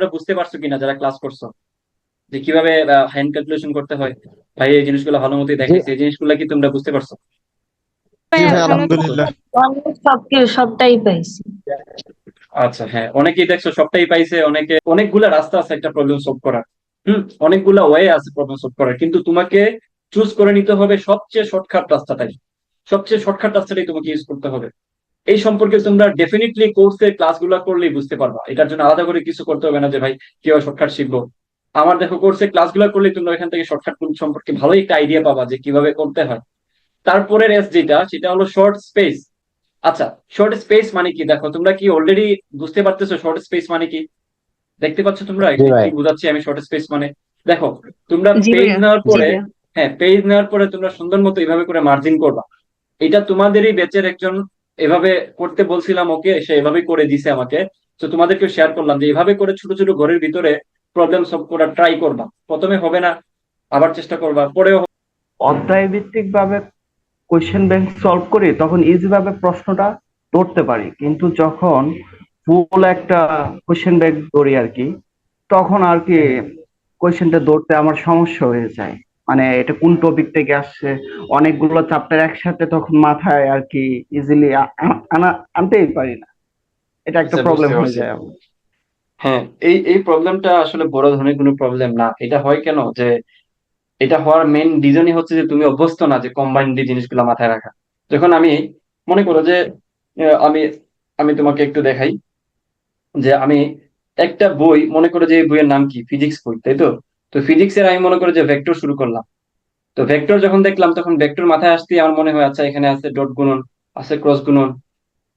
তোমরা বুঝতে পারছ কিনা যারা ক্লাস করছ? যে কীভাবে হ্যান্ড ক্যালকুলেশন করতে হয়? ভাই এই জিনিসগুলো ভালো মতোই দেখাইছে এই জিনিসগুলো কি তোমরা বুঝতে পারছ? হ্যাঁ, ভাই ভালো আলহামদুলিল্লাহ। সবটাই পাইছি। আচ্ছা হ্যাঁ অনেকেই দেখছ সবটাই পাইছে অনেকে অনেকগুলা রাস্তা আছে একটা প্রবলেম সলভ করার। হুম অনেকগুলা ওয়ে আছে প্রবলেম সলভ করার কিন্তু তোমাকে চুজ করে নিতে হবে সবচেয়ে শর্টকাট রাস্তাটাই। সবচেয়ে শর্টকাট রাস্তাটাই তোমাকে ইউজ করতে হবে। এই সম্পর্কে তোমরা ডেফিনেটলি কোর্সের ক্লাসগুলো করলেই বুঝতে পারবা। এটার জন্য আলাদা করে কিছু করতে হবে না যে ভাই কীভাবে শর্টকাট শিখব? আমার দেখো কোর্সে ক্লাসগুলো করলেই তোমরা এখান থেকে শর্টকাট সম্পর্কে ভালো একটা আইডিয়া পাবা যে কীভাবে করতে হয়। তারপরে রেস যেটা সেটা হলো শর্ট স্পেস আচ্ছা শর্ট স্পেস মানে কি? দেখো তোমরা কি অলরেডি বুঝতে পারতেছো শর্ট স্পেস মানে কি? দেখতে পাচ্ছ তোমরা। কি বুঝাচ্ছি আমি শর্ট স্পেস মানে। দেখো তোমরা পেজ নেওয়ার পরে হ্যাঁ পেজ নেওয়ার পরে তোমরা সুন্দর মতো এইভাবে করে মার্জিন করবা। এটা তোমাদেরই ব্যাচের একজন এভাবে করতে বলছিলাম, ওকে, সে এভাবে করে দিছে আমাকে। তো তোমাদেরকে শেয়ার করলাম যে এভাবে করে ছোট ছোট ঘরের ভিতরে প্রবলেম সলভ করা ট্রাই করবা। প্রথমে হবে না, আবার চেষ্টা করবা, পরেও অধ্যায় ভিত্তিক ভাবে কোয়েশ্চেন ব্যাংক সলভ করি, তখন ইজি ভাবে প্রশ্নটা ধরতে পারি। কিন্তু যখন ফুল একটা কোয়েশ্চেন ব্যাংক ধরি আর কি, তখন আর কি কোয়েশ্চেনটা ধরতে আমার সমস্যা হয়ে যায়। মানে এটা কোন টপিক থেকে আসছে? অনেকগুলো চ্যাপ্টার একসাথে তখন মাথায় আর কি ইজিলি আনা আনতেই পারি না। এটা একটা আচ্ছা, প্রবলেম হয়ে যায় আমার। হ্যাঁ এই এই প্রবলেমটা আসলে বড় ধরনের কোনো প্রবলেম না। এটা হয় কেন? যে এটা হওয়ার মেইন রিজনই হচ্ছে যে তুমি অভ্যস্ত না যে কম্বাইন্ড এই জিনিসগুলো মাথায় রাখা। যখন আমি মনে করো যে আমি আমি তোমাকে একটু দেখাই। যে আমি একটা বই মনে করো যে এই বইয়ের নাম কি? ফিজিক্স বই তাই তো? তো ফিজিক্সের আমি মনে করো যে ভেক্টর শুরু করলাম। তো ভেক্টর যখন দেখলাম, তখন ভেক্টর মাথায় আসতেই আমার মনে হয় আচ্ছা এখানে আছে ডট গুণন, আছে ক্রস গুণন,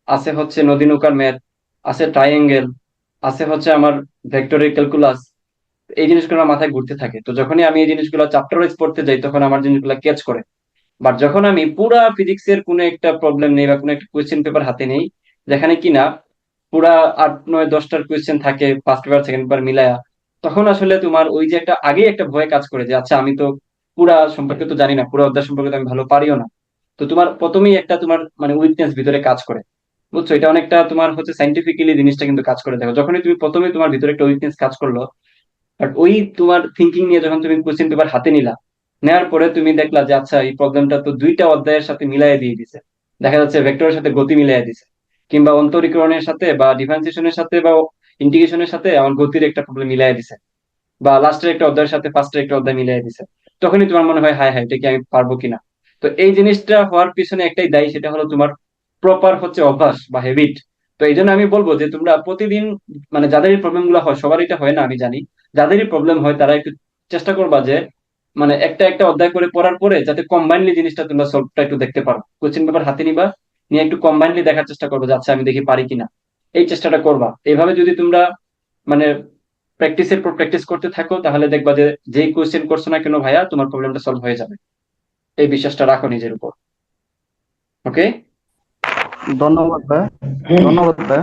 আছে হচ্ছে নদী নৌকার ম্যাথ আছে ট্রাইঙ্গেল আছে হচ্ছে আমার ভেক্টরের ক্যালকুলাস এই জিনিসগুলো আমার মাথায় ঘুরতে থাকে। তো যখনই আমি এই জিনিসগুলো চ্যাপ্টার ওয়াইজ পড়তে যাই, তখন আমার জিনিসগুলো ক্যাচ করে। বাট যখন আমি পুরা ফিজিক্সের কোনো একটা প্রবলেম নেই বা কোনো একটা কোয়েশ্চেন পেপার হাতে নেই, যেখানে কিনা পুরা আট, নয়, দশটার কোয়েশ্চেন থাকে ফার্স্ট পেপার সেকেন্ড পেপার মিলায়া তখন আসলে তোমার ওই যে একটা আগেই একটা ভয় কাজ করে যে আচ্ছা আমি তো পুরা সম্পর্কে তো জানি না, পুরো অধ্যায় সম্পর্কে তো আমি ভালো পারিও না। তো তোমার প্রথমেই একটা তোমার মানে উইকনেস ভিতরে কাজ করে। বুঝছ? এটা অনেকটা তোমার হচ্ছে সাইন্টিফিক্যালি জিনিসটা কিন্তু কাজ করে। দেখো, যখনই তুমি প্রথমে তোমার ভিতরে একটা উইকনেস কাজ করল বাট ওই তোমার থিঙ্কিং নিয়ে যখন তুমি কোশ্চেন পেপার হাতে নিলা নেওয়ার পরে তুমি দেখলা যে আচ্ছা এই প্রবলেমটা তো দুইটা অধ্যায়ের সাথে মিলাই দিয়ে দিছে। দেখা যাচ্ছে ভেক্টরের সাথে গতি মিলাই দিছে। কিংবা অন্তরীকরণের সাথে বা ডিফারেন্সিয়েশনের সাথে বা ইন্টিগ্রেশনের সাথে আমার গতির একটা প্রবলেম মিলাই দিছে। বা লাস্টের একটা অধ্যায়ের সাথে ফার্স্টের একটা অধ্যায় মিলাই দিছে। তখনই তোমার মনে হয়, হায় হায়, এটা কি আমি পারব কিনা? তো এই জিনিসটা হওয়ার পিছনে একটাই দায়ী, সেটা হলো তোমার প্রপার হচ্ছে অভ্যাস বা হ্যাবিট তো এই জন্য আমি বলব যে তোমরা প্রতিদিন মানে যাদের এই প্রবলেমগুলো হয় সবার এটা হয় না, আমি জানি। যাদেরই প্রবলেম হয়, তারা একটু চেষ্টা করবা যে মানে একটা একটা অধ্যায় করে পড়ার পরে যাতে কম্বাইনলি জিনিসটা তোমরা সলভটা একটু দেখতে পারো। কোশ্চেন পেপার হাতে নিবা, নিয়ে একটু কম্বাইনলি দেখার চেষ্টা করব যে আচ্ছা আমি দেখি পারি কিনা। এই চেষ্টাটা করবা। এইভাবে যদি তোমরা মানে প্র্যাকটিসের পর প্র্যাকটিস করতে থাকো তাহলে দেখবা যে যেই কোয়েশ্চেন করছ না কেন ভাইয়া তোমার প্রবলেমটা সলভ হয়ে যাবে। এই বিশ্বাসটা রাখো নিজের উপর। ওকে ধন্যবাদ ভাই ধন্যবাদ ভাই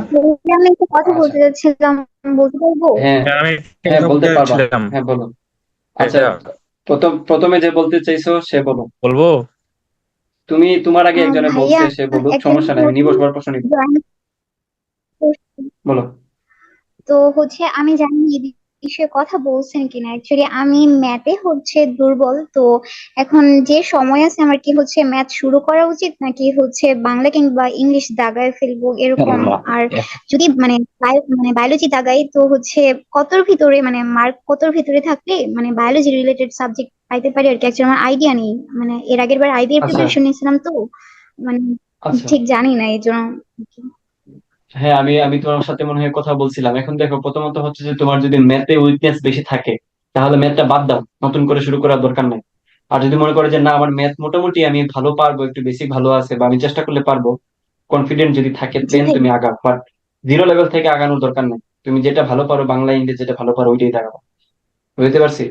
আমি একটা কথা বলতে চাচ্ছিলাম বলতে পারব? হ্যাঁ। হ্যাঁ, হ্যাঁ বলতে পারবা। হ্যাঁ বলো। আচ্ছা প্রথম প্রথমে যে বলতে চাইছো সে বলো। বলব? তুমি তোমার আগে একজনে হ্যাঁ, বলছে সে বলুক সমস্যা নাই আমি প্রশ্ন নিবো। বলো। তো হচ্ছে আমি জানি এই বিষয়ে কথা বলছেন কিনা। অ্যাকচুয়ালি আমি ম্যাথে হচ্ছে দুর্বল তো এখন যে সময় আছে আমার কি হচ্ছে ম্যাথ শুরু করা উচিত নাকি হচ্ছে বাংলা কিংবা ইংলিশ দাগায় ফেলব এরকম? আর যদি মানে মানে বায়োলজি দাগাই তো হচ্ছে কতর ভিতরে মানে মার্ক কতর ভিতরে থাকলে মানে বায়োলজি রিলেটেড সাবজেক্ট পাইতে পারি আর কি? অ্যাকচুয়ালি আমার আইডিয়া নেই। মানে এর আগের বার আইবিএর আচ্ছা। প্রিপারেশন নিয়েছিলাম তো। মানে আচ্ছা। ঠিক জানি না এই জন্য হ্যাঁ আমি আমি তোমার সাথে মনে হয় কথা বলছিলাম। এখন দেখো প্রথমত হচ্ছে যে তোমার যদি ম্যাথে উইকনেস বেশি থাকে তাহলে ম্যাথটা বাদ দাও। নতুন করে শুরু করার দরকার নাই। আর যদি মনে করো যে না আমার ম্যাথ মোটামুটি আমি ভালো পারব একটু বেশি ভালো আছে বা আমি চেষ্টা করলে পারব কনফিডেন্ট যদি থাকে দেন তুমি আগাও। বাট জিরো লেভেল থেকে আগানোর দরকার নেই। তুমি যেটা ভালো পারো বাংলা ইংরেজি যেটা ভালো পারো ওইটাই দাগাবো বুঝতে পারছি?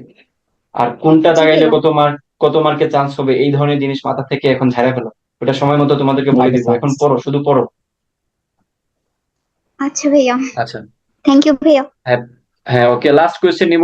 আর কোনটা দাগাইলে কত মার্ক কত মার্কে চান্স হবে এই ধরনের জিনিস মাথা থেকে এখন ঝাড়া ফেলো। ওটা সময় মতো তোমাদেরকে বলে দিবো। এখন পড়ো শুধু পড়ো। আচ্ছা ভাইয়া। আচ্ছা। থ্যাংক ইউ ভাইয়া। হ্যাঁ ওকে লাস্ট কোয়েশ্চেন নিব।